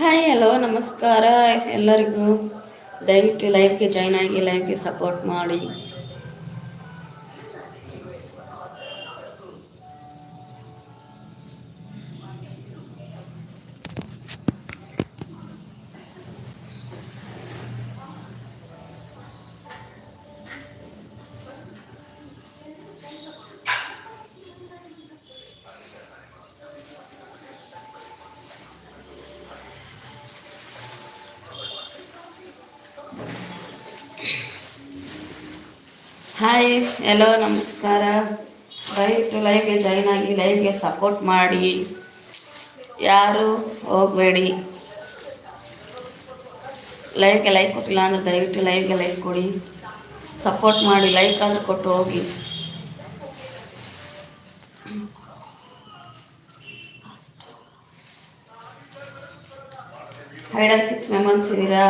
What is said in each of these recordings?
Hi hello ನಮಸ್ಕಾರ ಎಲ್ಲರಿಗೂ ದಯವಿಟ್ಟು ಲೈವ್ಗೆ ಜಾಯ್ನ್ ಆಗಿ ಲೈವ್ಗೆ ಸಪೋರ್ಟ್ ಮಾಡಿ. ಹಲೋ ನಮಸ್ಕಾರ. ಟು ಲೈಫ್ಗೆ ಜಾಯ್ನ್ ಆಗಿ ಲೈವ್ಗೆ ಸಪೋರ್ಟ್ ಮಾಡಿ. ಯಾರು ಹೋಗಬೇಡಿ. ಲೈಫ್ಗೆ ಲೈಕ್ ಕೊಟ್ಟಿಲ್ಲ ಅಂದರೆ ದಯವಿಟ್ಟು ಲೈವ್ಗೆ ಲೈಕ್ ಕೊಡಿ. ಸಪೋರ್ಟ್ ಮಾಡಿ ಲೈಕ್ ಆದರೂ ಕೊಟ್ಟು ಹೋಗಿ. ಹೈಡಲ್ ಸಿಕ್ಸ್ ಮೆಂಬರ್ಸ್ ಇದ್ದೀರಾ?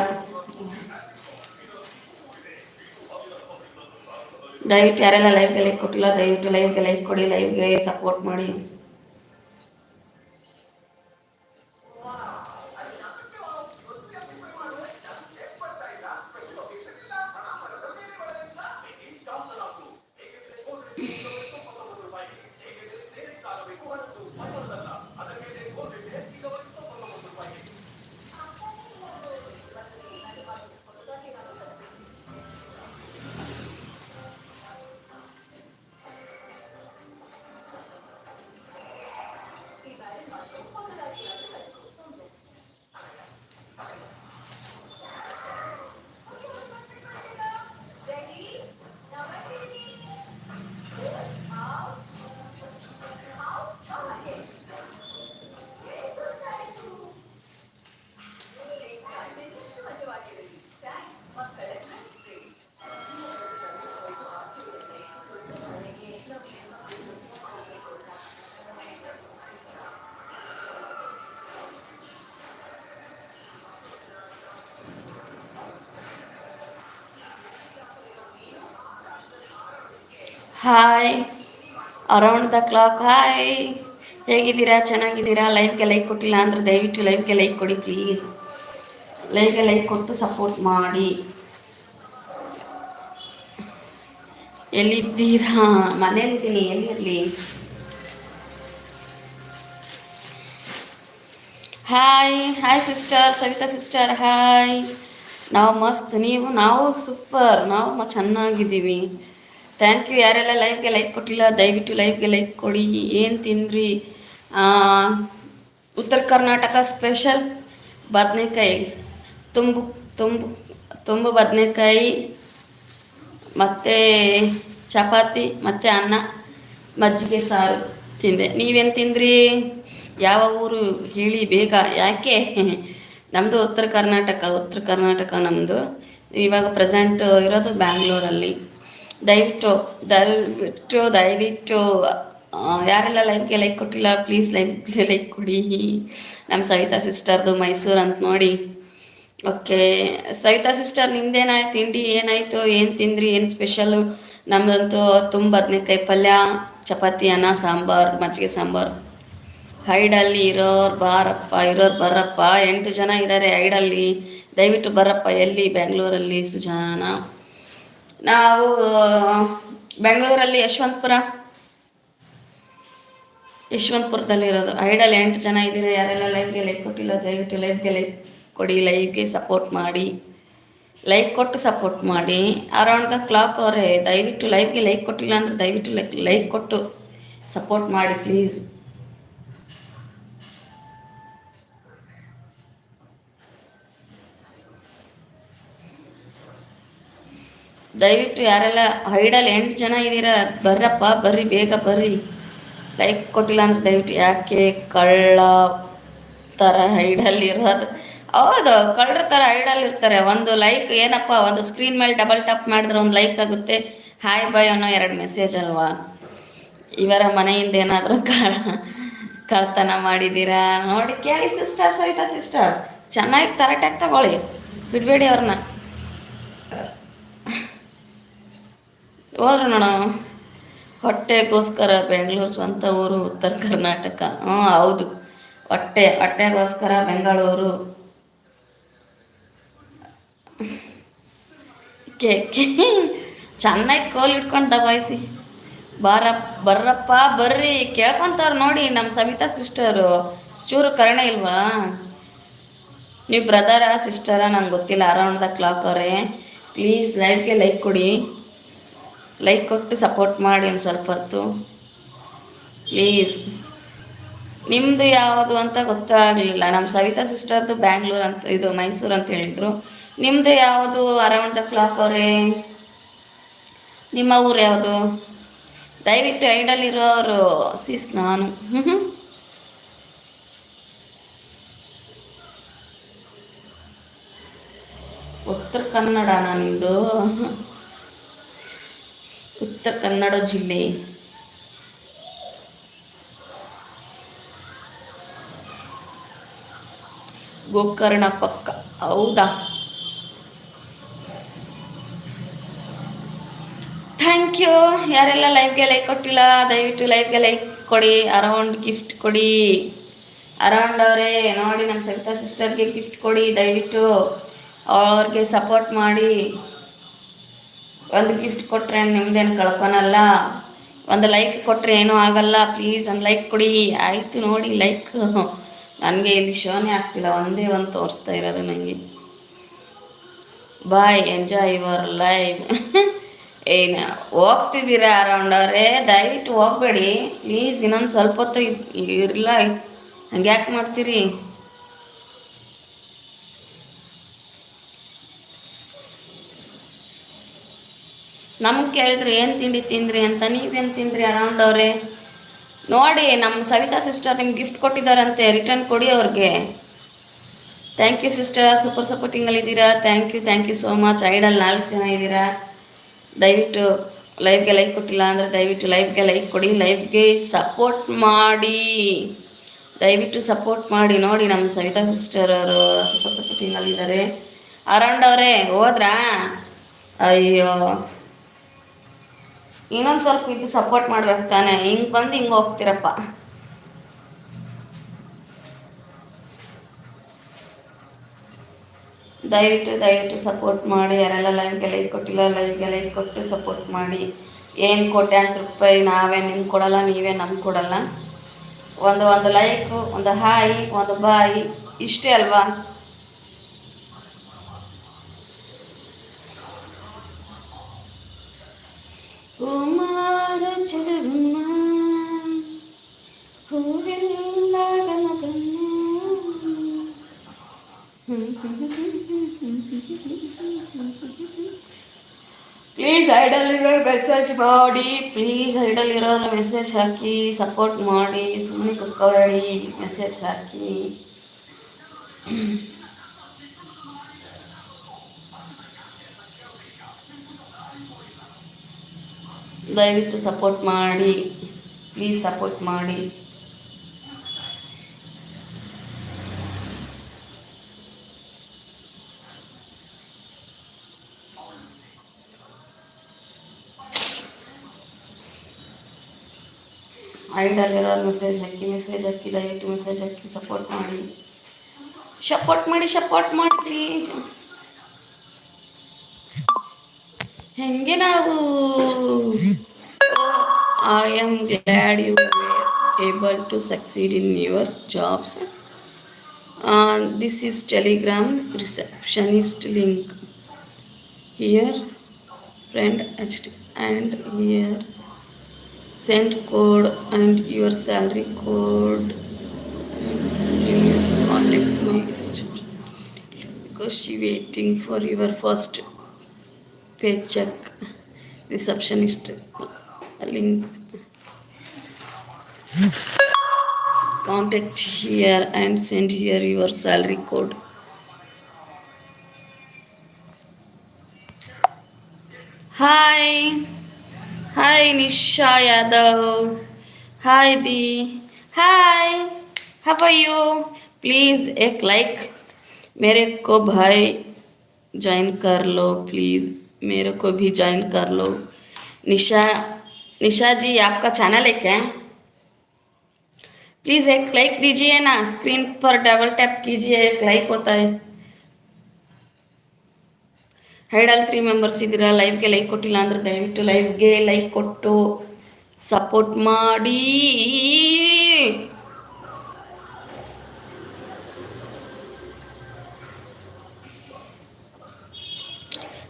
ದಯವಿಟ್ಟು ಯಾರೆಲ್ಲ ಲೈವ್ಗೆ ಲೈಕ್ ಕೊಟ್ಟಿಲ್ಲ ದಯವಿಟ್ಟು ಲೈವ್ಗೆ ಲೈಕ್ ಕೊಡಿ ಲೈವ್ಗೆ ಸಪೋರ್ಟ್ ಮಾಡಿ. Hi around the clock hi ಹೇಗಿದ್ದೀರಾ? ಚೆನ್ನಾಗಿದ್ದೀರಾ? ಲೈವ್ಗೆ ಲೈಕ್ ಕೊಟ್ಟಿಲ್ಲ ಅಂದರೆ ದಯವಿಟ್ಟು ಲೈವ್ಗೆ ಲೈಕ್ ಕೊಡಿ ಪ್ಲೀಸ್ ಲೈವ್ಗೆ ಲೈಕ್ ಕೊಟ್ಟು ಸಪೋರ್ಟ್ ಮಾಡಿ. ಎಲ್ಲಿದ್ದೀರಾ? ಮನೇಲಿದ್ದೀನಿ ಎಲ್ಲಿರಲಿ? Hi hi sister Savita sister hi ನಾವು ಮಸ್ತ್. ನೀವು, ನಾವು ಸೂಪರ್ ನಾವು ಚೆನ್ನಾಗಿದ್ದೀವಿ. ಥ್ಯಾಂಕ್ ಯು ಯಾರೆಲ್ಲ ಲೈವ್ಗೆ ಲೈಕ್ ಕೊಟ್ಟಿಲ್ಲ ದಯವಿಟ್ಟು ಲೈವ್ಗೆ ಲೈಕ್ ಕೊಡಿ. ಏನು ತಿನ್ರಿ ಆ, ಉತ್ತರ ಕರ್ನಾಟಕ ಸ್ಪೆಷಲ್ ಬದನೆಕಾಯಿ ತುಂಬು ತುಂಬು ತುಂಬು ಬದನೆಕಾಯಿ ಮತ್ತು ಚಪಾತಿ ಮತ್ತು ಅನ್ನ ಮಜ್ಜಿಗೆ ಸಾರು ತಿಂದೆ. ನೀವೇನು ತಿಂದ್ರಿ? ಯಾವ ಊರು? ಹೇಳಿ ಬೇಗ. ಯಾಕೆ? ನಮ್ಮದು ಉತ್ತರ ಕರ್ನಾಟಕ ಉತ್ತರ ಕರ್ನಾಟಕ ನಮ್ಮದು ಇವಾಗ ಪ್ರೆಸೆಂಟ್ ಇರೋದು ಬ್ಯಾಂಗ್ಳೂರಲ್ಲಿ ದಯವಿಟ್ಟು ದಯವಿಟ್ಟು ದಯವಿಟ್ಟು ಯಾರೆಲ್ಲ ಲೈವ್ಗೆ ಲೈಕ್ ಕೊಟ್ಟಿಲ್ಲ ಪ್ಲೀಸ್ ಲೈವ್ಗೆ ಲೈಕ್ ಕೊಡಿ. ನಮ್ಮ ಸವಿತಾ ಸಿಸ್ಟರ್ದು ಮೈಸೂರು ಅಂತ ನೋಡಿ. ಓಕೆ ಸವಿತಾ ಸಿಸ್ಟರ್ ನಿಮ್ದೇನಾಯ್ತು? ತಿಂಡಿ ಏನಾಯಿತು? ಏನು ತಿಂದ್ರಿ? ಏನು ಸ್ಪೆಷಲು ನಮ್ದಂತೂ ತುಂಬ ಬದನೆಕಾಯಿ ಪಲ್ಯ, ಚಪಾತಿ, ಅನ್ನ, ಸಾಂಬಾರು, ಮಜ್ಜಿಗೆ ಸಾಂಬಾರು. ಹೈಡಲ್ಲಿ ಇರೋರು ಬಾರಪ್ಪ, ಇರೋರು ಬರಪ್ಪ ಎಂಟು ಜನ ಇದ್ದಾರೆ ಹೈಡಲ್ಲಿ. ದಯವಿಟ್ಟು ಬರಪ್ಪ ಎಲ್ಲಿ? ಬೆಂಗಳೂರಲ್ಲಿ ಸುಜಾನ. ನಾವು ಬೆಂಗಳೂರಲ್ಲಿ ಯಶವಂತಪುರ. ಯಶವಂತಪುರದಲ್ಲಿರೋದು ಐಡಲ್ ಎಂಟು ಜನ ಇದ್ದೀರಾ ಯಾರೆಲ್ಲ ಲೈವ್ಗೆ ಲೈಕ್ ಕೊಟ್ಟಿಲ್ಲ, ದಯವಿಟ್ಟು ಲೈವ್ಗೆ ಲೈಕ್ ಕೊಡಿ ಲೈವ್ಗೆ ಸಪೋರ್ಟ್ ಮಾಡಿ. ಲೈಕ್ ಕೊಟ್ಟು ಸಪೋರ್ಟ್ ಮಾಡಿ. ಅರೌಂಡ್ ದ ಕ್ಲಾಕ್ ಅವರೇ, ದಯವಿಟ್ಟು ಲೈವ್ಗೆ ಲೈಕ್ ಕೊಟ್ಟಿಲ್ಲ ಅಂದರೆ ದಯವಿಟ್ಟು ಲೈಕ್ ಲೈಕ್ ಕೊಟ್ಟು ಸಪೋರ್ಟ್ ಮಾಡಿ ಪ್ಲೀಸ್ ದಯವಿಟ್ಟು ಯಾರೆಲ್ಲ ಹೈಡಲ್ಲಿ ಎಂಟು ಜನ ಇದ್ದೀರಾ, ಬರ್ರಪ್ಪ, ಬರ್ರಿ, ಬೇಗ ಬರ್ರಿ. ಲೈಕ್ ಕೊಟ್ಟಿಲ್ಲ ಅಂದ್ರೆ ದಯವಿಟ್ಟು ಯಾಕೆ ಕಳ್ಳ ಥರ ಹೈಡಲ್ಲಿ ಇರೋದು? ಹೌದು, ಕಳ್ಳರ ಥರ ಹೈಡಲ್ಲಿ ಇರ್ತಾರೆ. ಒಂದು ಲೈಕ್ ಏನಪ್ಪ, ಒಂದು ಸ್ಕ್ರೀನ್ ಮೇಲೆ ಡಬಲ್ ಟಪ್ ಮಾಡಿದ್ರೆ ಒಂದು ಲೈಕ್ ಆಗುತ್ತೆ. ಹಾಯ್ ಬಾಯ್ ಅನ್ನೋ ಎರಡು ಮೆಸೇಜ್ ಅಲ್ವಾ? ಇವರ ಮನೆಯಿಂದ ಏನಾದರೂ ಕಳ ಕಳ್ತನ ಮಾಡಿದ್ದೀರಾ? ನೋಡಿ ಕೇಳಿ ಸಿಸ್ಟರ್ ಸಹಿತ ಸಿಸ್ಟರ್ ಚೆನ್ನಾಗಿ ಕರೆಕ್ಟಾಗಿ ತಗೊಳ್ಳಿ. ಬಿಡಬೇಡಿ ಅವ್ರನ್ನ. ಹೋದ್ರು ನೋಡ. ಹೊಟ್ಟೆಗೋಸ್ಕರ ಬೆಂಗಳೂರು ಸ್ವಂತ ಊರು, ಉತ್ತರ ಕರ್ನಾಟಕ. ಹ್ಞೂ, ಹೌದು. ಹೊಟ್ಟೆ, ಹೊಟ್ಟೆಗೋಸ್ಕರ ಬೆಂಗಳೂರು. ಕೇಕೆ ಚೆನ್ನಾಗಿ ಕೋಲ್ ಇಟ್ಕೊಂಡು ದಬಾಯಿಸಿ. ಬಾರ, ಬರ್ರಪ್ಪ, ಬರ್ರಿ. ಕೇಳ್ಕೊಂತಾರ ನೋಡಿ ನಮ್ಮ ಸವಿತಾ ಸಿಸ್ಟರು. ಚೂರು ಕರ್ಣ ಇಲ್ವಾ? ನೀವು ಬ್ರದರ, ಸಿಸ್ಟರ? ನಂಗೆ ಗೊತ್ತಿಲ್ಲ. ಅರೌಂಡ್ ದ ಕ್ಲಾಕ್ ಅವರೇ. ಪ್ಲೀಸ್ ಲೈವ್ಗೆ ಲೈಕ್ ಕೊಡಿ. ಲೈಕ್ ಕೊಟ್ಟು ಸಪೋರ್ಟ್ ಮಾಡಿ ಒಂದು ಸ್ವಲ್ಪ ಹೊತ್ತು. ಪ್ಲೀಸ್ ನಿಮ್ಮದು ಯಾವುದು ಅಂತ ಗೊತ್ತಾಗಲಿಲ್ಲ. ನಮ್ಮ ಸವಿತಾ ಸಿಸ್ಟರ್ದು ಬ್ಯಾಂಗ್ಳೂರ್ ಅಂತ, ಇದು ಮೈಸೂರು ಅಂತ ಹೇಳಿದರು. ನಿಮ್ಮದು ಯಾವುದು ಅರೌಂಡ್ ದ ಕ್ಲಾಕ್ ಅವರೇ? ನಿಮ್ಮ ಊರು ಯಾವುದು? ದಯವಿಟ್ಟು ಐಡಲ್ ಇರೋರು ಸೀಸ್ ನಾನು. ಉತ್ತರ ಕನ್ನಡ ನಿಮ್ಮದು ಉತ್ತರ ಕನ್ನಡ ಜಿಲ್ಲೆ. ಗೋಕರ್ಣ ಪಕ್ಕ. ಹೌದಾ? Thank you. ಯಾರೆಲ್ಲ ಲೈವ್ಗೆ ಲೈಕ್ ಕೊಟ್ಟಿಲ್ಲ, ದಯವಿಟ್ಟು ಲೈವ್ಗೆ ಲೈಕ್ ಕೊಡಿ, ಅರೌಂಡ್ ಗಿಫ್ಟ್ ಕೊಡಿ. ಅರೌಂಡ್ ಅವರೇ, ನೋಡಿ ನಮ್ಮ ಸವಿತಾ ಸಿಸ್ಟರ್ಗೆ ಗಿಫ್ಟ್ ಕೊಡಿ, ದಯವಿಟ್ಟು ಅವ್ರಿಗೆ ಸಪೋರ್ಟ್ ಮಾಡಿ. ಒಂದು ಗಿಫ್ಟ್ ಕೊಟ್ಟರೆ ನಿಮ್ದೇನು ಕಳ್ಕೊನಲ್ಲ? ಒಂದು ಲೈಕ್ ಕೊಟ್ಟರೆ ಏನೂ ಆಗಲ್ಲ. ಪ್ಲೀಸ್ ಒಂದು ಲೈಕ್ ಕೊಡಿ. ಆಯಿತು ನೋಡಿ ಲೈಕ್ ನನಗೆ ಇಲ್ಲಿ ಶೋನೇ ಆಗ್ತಿಲ್ಲ. ಒಂದೇ ಒಂದು ತೋರಿಸ್ತಾ ಇರೋದು ನನಗೆ ಬಾಯ್ ಎಂಜಾಯ್ ಯುವರ್ ಲೈವ್ ಏನು, ಹೋಗ್ತಿದ್ದೀರಾ ಅರೌಂಡ್ ಅವರೇ? ದಯವಿಟ್ಟು ಹೋಗಬೇಡಿ. ಪ್ಲೀಸ್ ಇನ್ನೊಂದು ಸ್ವಲ್ಪ ಹೊತ್ತು ಇರಲ್ಲ ಹಂಗೆ ಯಾಕೆ ಮಾಡ್ತೀರಿ? ನಮಗೆ ಕೇಳಿದ್ರು, ಏನು ತಿಂಡಿ ತಿಂದ್ರಿ ಅಂತ? ನೀವೇನು ತಿಂದ್ರಿ ಅರೌಂಡ್ ಅವರೇ? ನೋಡಿ ನಮ್ಮ ಸವಿತಾ ಸಿಸ್ಟರ್ ನಿಮ್ಗೆ ಗಿಫ್ಟ್ ಕೊಟ್ಟಿದ್ದಾರಂತೆ ರಿಟರ್ನ್ ಕೊಡಿ ಅವ್ರಿಗೆ. ಥ್ಯಾಂಕ್ ಯು ಸಿಸ್ಟರ್ ಸೂಪರ್ ಸಪೋರ್ಟಿಂಗಲ್ಲಿ ಇದ್ದೀರಾ? Thank you thank you so much idle ನಾಲ್ಕು ಜನ ಇದ್ದೀರಾ? ದಯವಿಟ್ಟು ಲೈವ್ಗೆ ಲೈಕ್ ಕೊಟ್ಟಿಲ್ಲ ಅಂದರೆ ದಯವಿಟ್ಟು ಲೈವ್ಗೆ ಲೈಕ್ ಕೊಡಿ ಲೈವ್ಗೆ ಸಪೋರ್ಟ್ ಮಾಡಿ. ದಯವಿಟ್ಟು ಸಪೋರ್ಟ್ ಮಾಡಿ. ನೋಡಿ ನಮ್ಮ ಸವಿತಾ ಸಿಸ್ಟರ್ ಅವರು ಸೂಪರ್ ಸಪೋರ್ಟಿಂಗಲ್ಲಿದ್ದಾರೆ ಅರೌಂಡ್ ಅವರೇ, ಹೋದ್ರಾ? ಅಯ್ಯೋ ಇನ್ನೊಂದು ಸ್ವಲ್ಪ ಇದು ಸಪೋರ್ಟ್ ಮಾಡ್ಬೇಕು ತಾನೆ. ಹಿಂಗೆ ಬಂದು ಹಿಂಗೆ ಹೋಗ್ತಿರಪ್ಪ. ದಯವಿಟ್ಟು ದಯವಿಟ್ಟು ಸಪೋರ್ಟ್ ಮಾಡಿ. ಯಾರೆಲ್ಲ ಲೈವ್ಗೆ ಲೈಕ್ ಕೊಟ್ಟಿಲ್ಲ ಲೈವ್ಗೆ ಲೈಕ್ ಕೊಟ್ಟು ಸಪೋರ್ಟ್ ಮಾಡಿ. ಏನು ಅಂತ ರೂಪಾಯಿ ನಾವೇ ನಿಮ್ಗೆ ಕೊಡಲ್ಲ, ನೀವೇ ನಮ್ಗೆ ಕೊಡಲ್ಲ. ಒಂದು ಒಂದು ಲೈಕು ಒಂದು ಹಾಯಿ, ಒಂದು ಬಾಯಿ, ಇಷ್ಟೇ ಅಲ್ವಾ? ಕುಮಾರ ಚಲಗುಮ್ಮ ಹೂವೆಲ್ಲ ಗಮಗಮ್ಮ ಪ್ಲೀಸ್ ಐಡಲ್ ಇರೋರು ಮೆಸೇಜ್ ಮಾಡಿ ಪ್ಲೀಸ್ ಐಡಲ್ ಇರೋರು ಮೆಸೇಜ್ ಹಾಕಿ ಸಪೋರ್ಟ್ ಮಾಡಿ ಸುಮ್ಮನೆ ಕುತ್ಕೋಬೇಡಿ ಮೆಸೇಜ್ ಹಾಕಿ ದಯವಿಟ್ಟು ಸಪೋರ್ಟ್ ಮಾಡಿ ಪ್ಲೀಸ್ ಸಪೋರ್ಟ್ ಮಾಡಿ. ಐಡಲ್ಲಿರೋ ಮೆಸೇಜ್ ಹಾಕಿ ಮೆಸೇಜ್ ಹಾಕಿ, ದಯವಿಟ್ಟು ಮೆಸೇಜ್ ಹಾಕಿ ಸಪೋರ್ಟ್ ಮಾಡಿ. ಸಪೋರ್ಟ್ ಮಾಡಿ ಸಪೋರ್ಟ್ ಮಾಡಿ ಪ್ಲೀಸ್ ಹೆಂಗೆ ನಾವು I am glad you were able to succeed in your jobs. Uh, this is Telegram receptionist link. Here, friend and here, send code and your salary code. Please contact me because she waiting for your first paycheck receptionist link contact here and send here your salary code. Hi. Hi Nisha Yadav hi the hi how are you please एक like मेरे को भाई join कर लो please मेरे को भी join कर लो. निशा निशा जी, आपका चैनल है? क्या प्लीज़ एक लाइक दीजिए ना स्क्रीन पर डबल टैप कीजिए एक लाइक होता है ಹೈಡಲ್ ತ್ರೀ ಮೆಂಬರ್ಸ್ ಇದ್ದೀರಾ ಲೈವ್ಗೆ ಲೈಕ್ ಕೊಟ್ಟಿಲ್ಲ ಅಂದ್ರೆ ದಯವಿಟ್ಟು ಲೈವ್ಗೆ ಲೈಕ್ ಕೊಟ್ಟು ಸಪೋರ್ಟ್ ಮಾಡಿ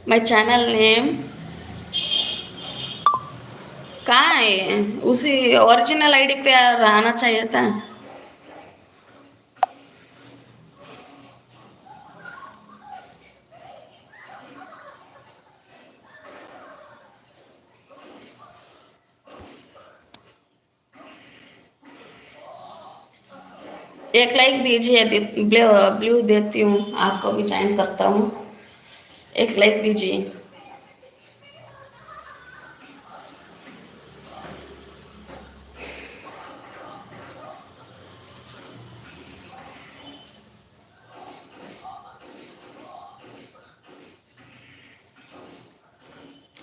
मೈ चैनल नेम कहाँ है? उसी ओरिजिनल आईडी पे रहना चाहिए था। एक लाइक दीजिए ब्लू देती हूँ, आपको भी ज्वाइन करता हूँ। एक लाइक दीजिए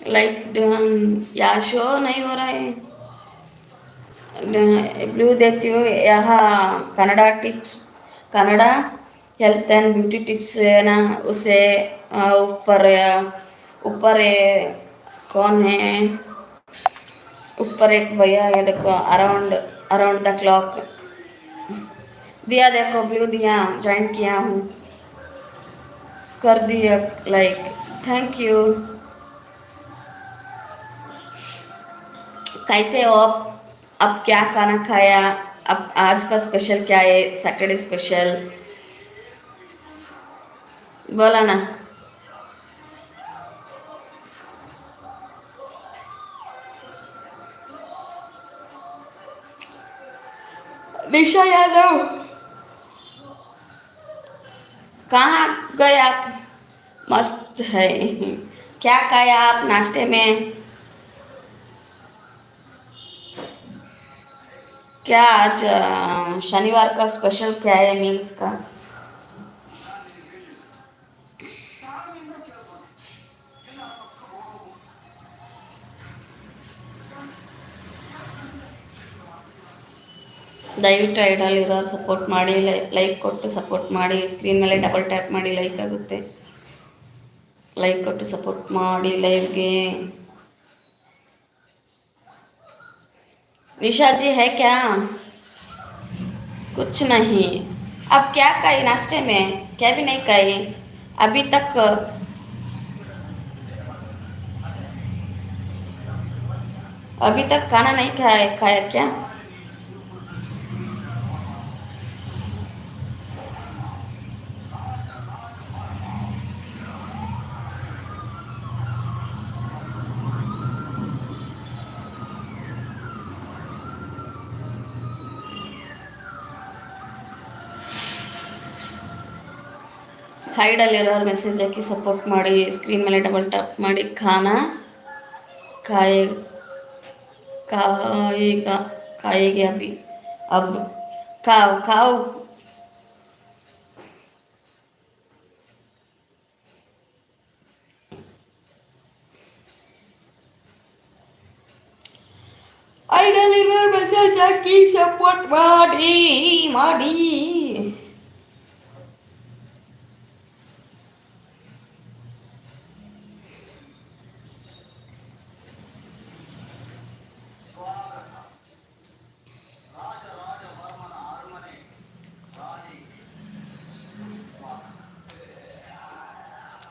लाइक या शो नहीं हो रहा है? ब्लू देती हूँ, यहाँ Kannada tips Kannada health and beauty tips है ना, उसे ऊपर ऊपर कौन है? ऊपर एक भैया है, देखो अराउंड अराउंड द क्लॉक दिया देखो ब्लू दिया ज्वाइन किया हूँ। कर दिया लाइक थैंक यू कैसे हो? आप अब क्या खाना खाया? अब आज का स्पेशल क्या है? सैटरडे स्पेशल बोला ना। निशा यादव। कहाँ गए आप? मस्त है। क्या खाया आप नाश्ते में? क्या आज शनिवार का स्पेशल क्या है मील्स का ದಯವಿಟ್ಟು ಐಡಲ್ಲಿರೋರು ಸಪೋರ್ಟ್ ಮಾಡಿ ಲೈಕ್ ಕೊಟ್ಟು ಸಪೋರ್ಟ್ ಮಾಡಿ ಸ್ಕ್ರೀನ್ ಮೇಲೆ ಡಬಲ್ ಟ್ಯಾಪ್ ಮಾಡಿ ಲೈಕ್ ಆಗುತ್ತೆ ಲೈಕ್ ಕೊಟ್ಟು ಸಪೋರ್ಟ್ ಮಾಡಿ ಲೈವ್ಗೆ निशा जी है क्या? कुछ नहीं। अब क्या खाई नाश्ते में क्या भी नहीं खाई अभी तक अभी तक खाना नहीं खाया खाया क्या? ಹೈಡಲ್ಲಿರೋರು ಮೆಸೇಜ್ ಹಾಕಿ ಸಪೋರ್ಟ್ ಮಾಡಿ ಸ್ಕ್ರೀನ್ ಮೇಲೆ ಡಬಲ್ ಟ್ಯಾಪ್ ಮಾಡಿ ಖಾನ ಕಾಯಿ ಕಾಯಿಗ ಕಾಯಿಗೆ ಅಭಿ ಅಬ್ ಕಾವ್ ಕಾವ್ ಐಡಲ್ಲಿರೋ ಮೆಸೇಜ್ ಹಾಕಿ ಸಪೋರ್ಟ್ ಮಾಡಿ ಮಾಡಿ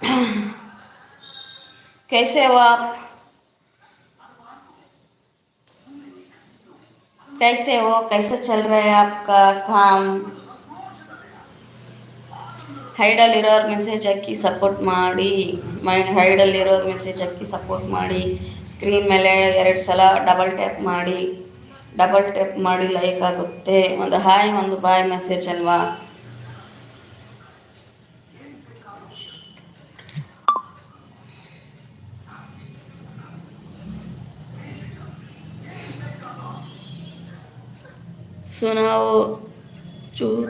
कैसे हो आप कैसे हो कैसे चल रहा है आपका काम ಹೈಡಲ್ಲಿರೋರು ಮೆಸೇಜ್ ಹಾಕಿ ಸಪೋರ್ಟ್ ಮಾಡಿ ಮೈ ಹೈಡಲ್ಲಿರೋರು ಮೆಸೇಜ್ ಹಾಕಿ ಸಪೋರ್ಟ್ ಮಾಡಿ ಸ್ಕ್ರೀನ್ ಮೇಲೆ ಎರಡು ಸಲ ಡಬಲ್ ಟ್ಯಾಪ್ ಮಾಡಿ ಡಬಲ್ ಟ್ಯಾಪ್ ಮಾಡಿ ಲೈಕ್ ಆಗುತ್ತೆ ಒಂದು ಹಾಯ್ ಒಂದು ಬಾಯ್ ಮೆಸೇಜ್ ಅಲ್ವಾ सुनाओ चूत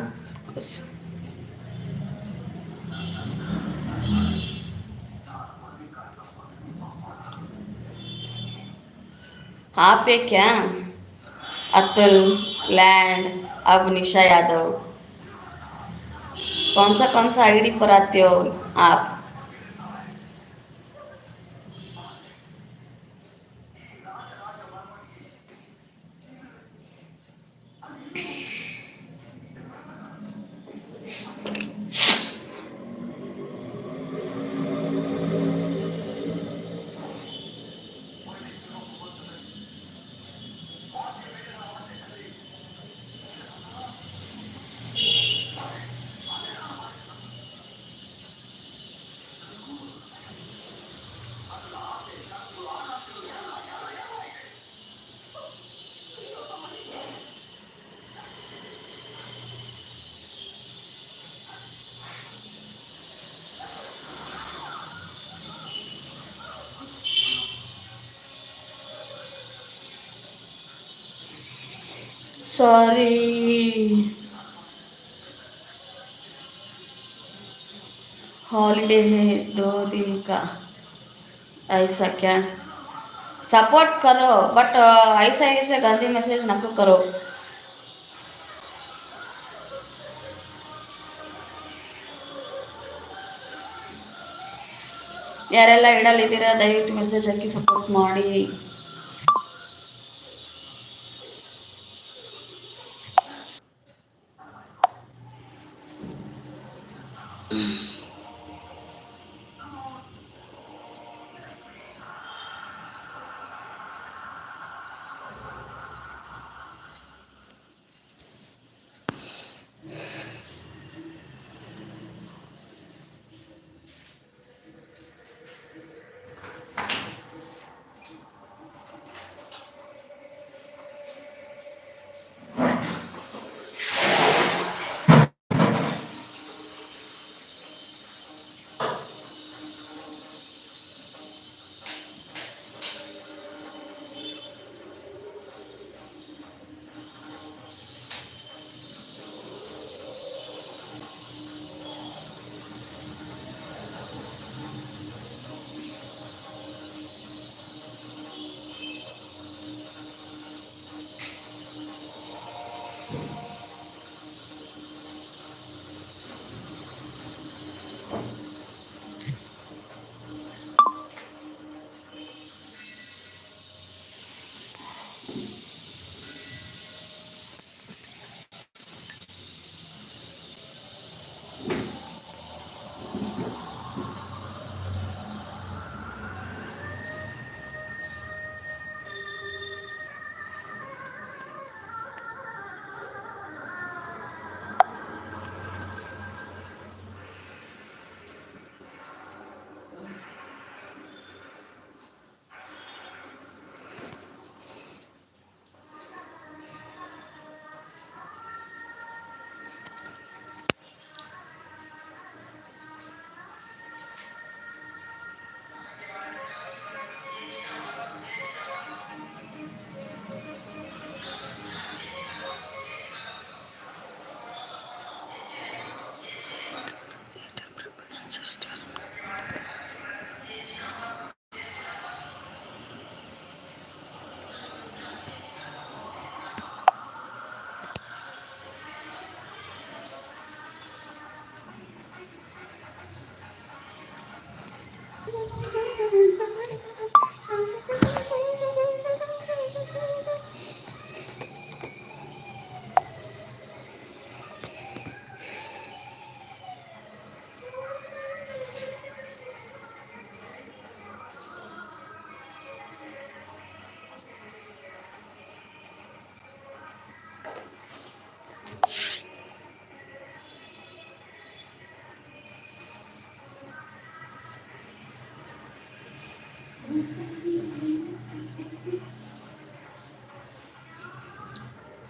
आप पे क्या? अतुल, लैंड अब निशा यादव। कौन सा कौन सा आईडी पर आते हो आप? ಸಾರಿ हॉलीडे है दो दिन का ऐसा क्या सपोर्ट करो बट ऐसा ऐसे गंदी मैसेज नको करो ಯಾರೆಲ್ಲ ಇಡಲಿದ್ದೀರಾ ದಯವಿಟ್ಟು ಮೆಸೇಜ್ ಹಾಕಿ ಸಪೋರ್ಟ್ ಮಾಡಿ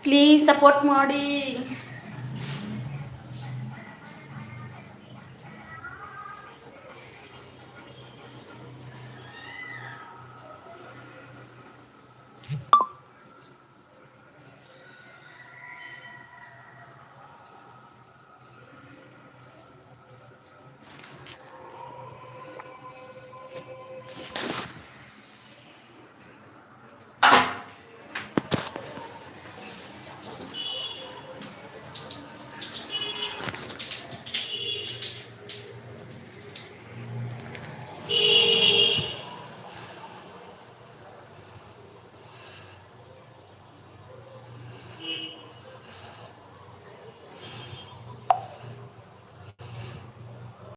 Please support ಮಾಡಿ.